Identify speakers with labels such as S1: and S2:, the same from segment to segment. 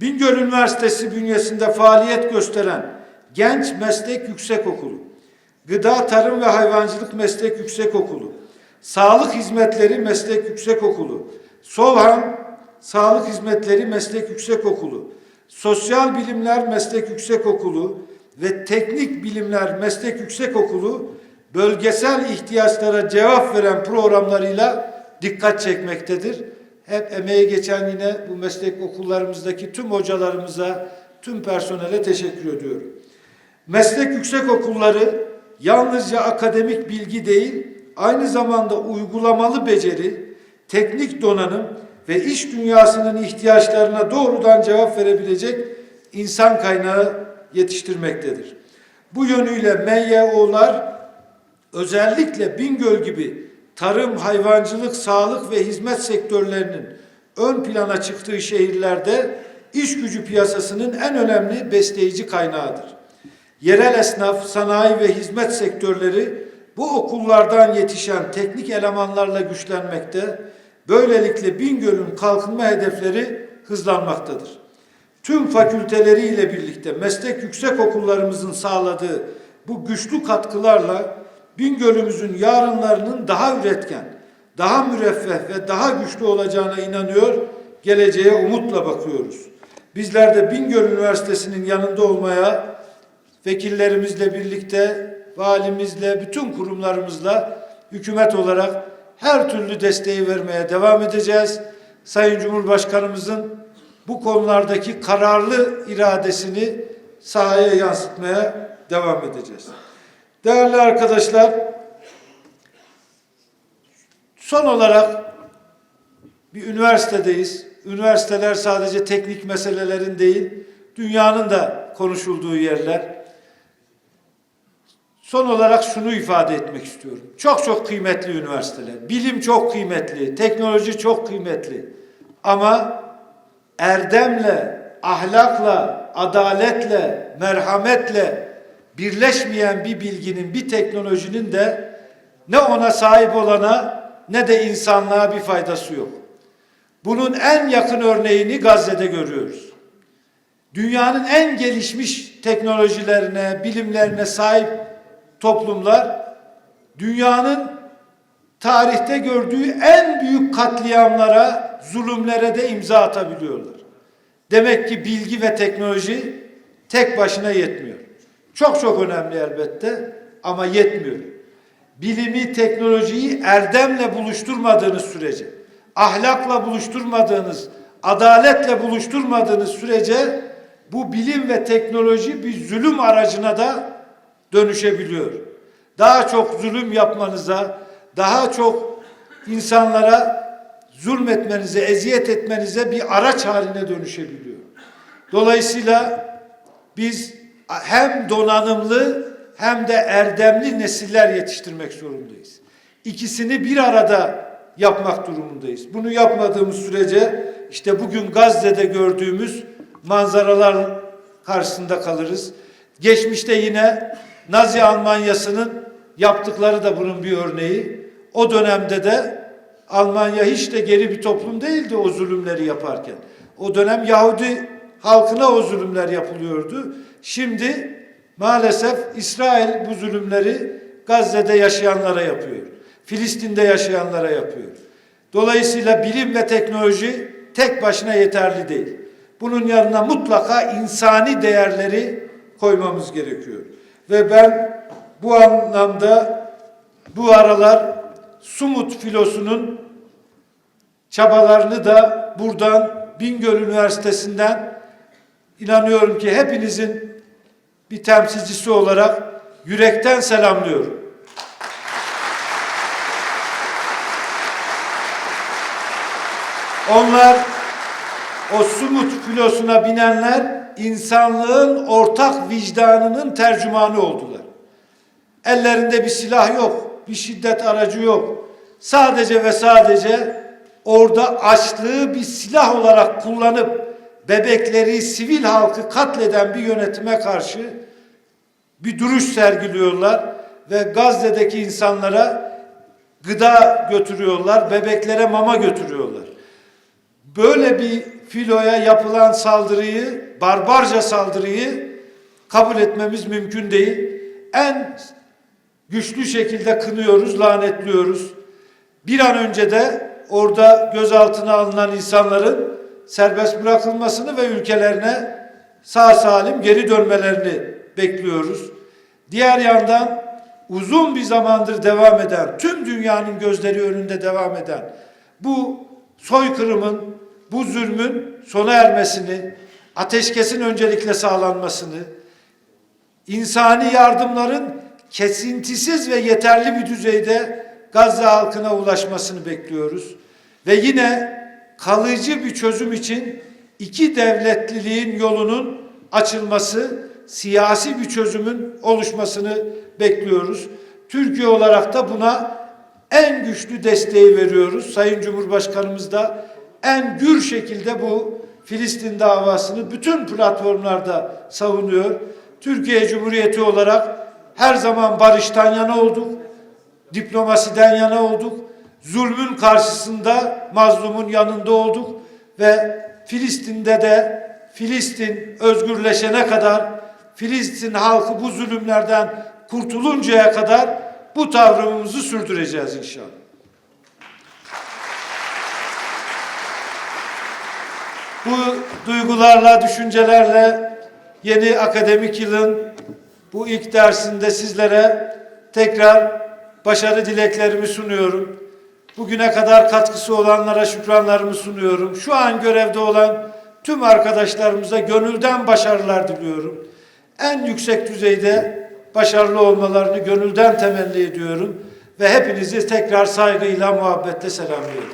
S1: Bingöl Üniversitesi bünyesinde faaliyet gösteren Genç Meslek Yüksekokulu, Gıda Tarım ve Hayvancılık Meslek Yüksekokulu, Sağlık Hizmetleri Meslek Yüksekokulu, Solhan Sağlık Hizmetleri Meslek Yüksekokulu, Sosyal Bilimler Meslek Yüksekokulu ve Teknik Bilimler Meslek Yüksekokulu bölgesel ihtiyaçlara cevap veren programlarıyla dikkat çekmektedir. Hep emeği geçen yine bu meslek okullarımızdaki tüm hocalarımıza, tüm personele teşekkür ediyorum. Meslek yüksek okulları yalnızca akademik bilgi değil, aynı zamanda uygulamalı beceri, teknik donanım ve iş dünyasının ihtiyaçlarına doğrudan cevap verebilecek insan kaynağı yetiştirmektedir. Bu yönüyle MYO'lar özellikle Bingöl gibi tarım, hayvancılık, sağlık ve hizmet sektörlerinin ön plana çıktığı şehirlerde iş gücü piyasasının en önemli besleyici kaynağıdır. Yerel esnaf, sanayi ve hizmet sektörleri bu okullardan yetişen teknik elemanlarla güçlenmekte, böylelikle Bingöl'ün kalkınma hedefleri hızlanmaktadır. Tüm fakülteleriyle birlikte meslek yüksek okullarımızın sağladığı bu güçlü katkılarla Bingöl'ümüzün yarınlarının daha üretken, daha müreffeh ve daha güçlü olacağına inanıyor, geleceğe umutla bakıyoruz. Bizler de Bingöl Üniversitesi'nin yanında olmaya, vekillerimizle birlikte, valimizle, bütün kurumlarımızla hükümet olarak her türlü desteği vermeye devam edeceğiz. Sayın Cumhurbaşkanımızın bu konulardaki kararlı iradesini sahaya yansıtmaya devam edeceğiz. Değerli arkadaşlar, son olarak bir üniversitedeyiz. Üniversiteler sadece teknik meselelerin değil, dünyanın da konuşulduğu yerler. Son olarak şunu ifade etmek istiyorum. Çok çok kıymetli üniversiteler. Bilim çok kıymetli, teknoloji çok kıymetli. Ama erdemle, ahlakla, adaletle, merhametle birleşmeyen bir bilginin, bir teknolojinin de ne ona sahip olana ne de insanlığa bir faydası yok. Bunun en yakın örneğini Gazze'de görüyoruz. Dünyanın en gelişmiş teknolojilerine, bilimlerine sahip toplumlar dünyanın tarihte gördüğü en büyük katliamlara, zulümlere de imza atabiliyorlar. Demek ki bilgi ve teknoloji tek başına yetmiyor. Çok çok önemli elbette ama yetmiyor. Bilimi, teknolojiyi erdemle buluşturmadığınız sürece, ahlakla buluşturmadığınız, adaletle buluşturmadığınız sürece bu bilim ve teknoloji bir zulüm aracına da dönüşebiliyor. Daha çok zulüm yapmanıza, daha çok insanlara zulmetmenize, eziyet etmenize bir araç haline dönüşebiliyor. Dolayısıyla biz hem donanımlı hem de erdemli nesiller yetiştirmek zorundayız. İkisini bir arada yapmak durumundayız. Bunu yapmadığımız sürece işte bugün Gazze'de gördüğümüz manzaralar karşısında kalırız. Geçmişte yine Nazi Almanyası'nın yaptıkları da bunun bir örneği. O dönemde de Almanya hiç de geri bir toplum değildi o zulümleri yaparken. O dönem Yahudi halkına o zulümler yapılıyordu. Şimdi maalesef İsrail bu zulümleri Gazze'de yaşayanlara yapıyor. Filistin'de yaşayanlara yapıyor. Dolayısıyla bilim ve teknoloji tek başına yeterli değil. Bunun yanına mutlaka insani değerleri koymamız gerekiyor. Ve ben bu anlamda bu aralar Sumut filosunun çabalarını da buradan Bingöl Üniversitesi'nden inanıyorum ki hepinizin bir temsilcisi olarak yürekten selamlıyorum. Onlar o Sumut filosuna binenler insanlığın ortak vicdanının tercümanı oldular. Ellerinde bir silah yok, bir şiddet aracı yok. Sadece ve sadece orada açlığı bir silah olarak kullanıp bebekleri, sivil halkı katleden bir yönetime karşı bir duruş sergiliyorlar ve Gazze'deki insanlara gıda götürüyorlar, bebeklere mama götürüyorlar. Böyle bir filoya yapılan saldırıyı, barbarca saldırıyı kabul etmemiz mümkün değil. En güçlü şekilde kınıyoruz, lanetliyoruz. Bir an önce de orada gözaltına alınan insanların serbest bırakılmasını ve ülkelerine sağ salim geri dönmelerini bekliyoruz. Diğer yandan uzun bir zamandır devam eden, tüm dünyanın gözleri önünde devam eden bu soykırımın, bu zulmün sona ermesini, ateşkesin öncelikle sağlanmasını, insani yardımların kesintisiz ve yeterli bir düzeyde Gazze halkına ulaşmasını bekliyoruz. Ve yine kalıcı bir çözüm için iki devletliliğin yolunun açılması, siyasi bir çözümün oluşmasını bekliyoruz. Türkiye olarak da buna en güçlü desteği veriyoruz. Sayın Cumhurbaşkanımız da en gür şekilde bu Filistin davasını bütün platformlarda savunuyor. Türkiye Cumhuriyeti olarak her zaman barıştan yana olduk, diplomasiden yana olduk, zulmün karşısında mazlumun yanında olduk ve Filistin'de de Filistin özgürleşene kadar, Filistin halkı bu zulümlerden kurtuluncaya kadar bu tavrımızı sürdüreceğiz inşallah. Bu duygularla, düşüncelerle yeni akademik yılın bu ilk dersinde sizlere tekrar başarı dileklerimi sunuyorum. Bugüne kadar katkısı olanlara şükranlarımı sunuyorum. Şu an görevde olan tüm arkadaşlarımıza gönülden başarılar diliyorum. En yüksek düzeyde başarılı olmalarını gönülden temenni ediyorum ve hepinizi tekrar saygıyla, muhabbetle selamlıyorum.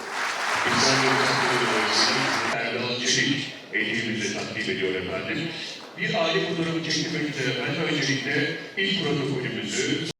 S2: Bir aile fotoğrafı çektirmek üzere ben öncelikle ilk protokolümüzü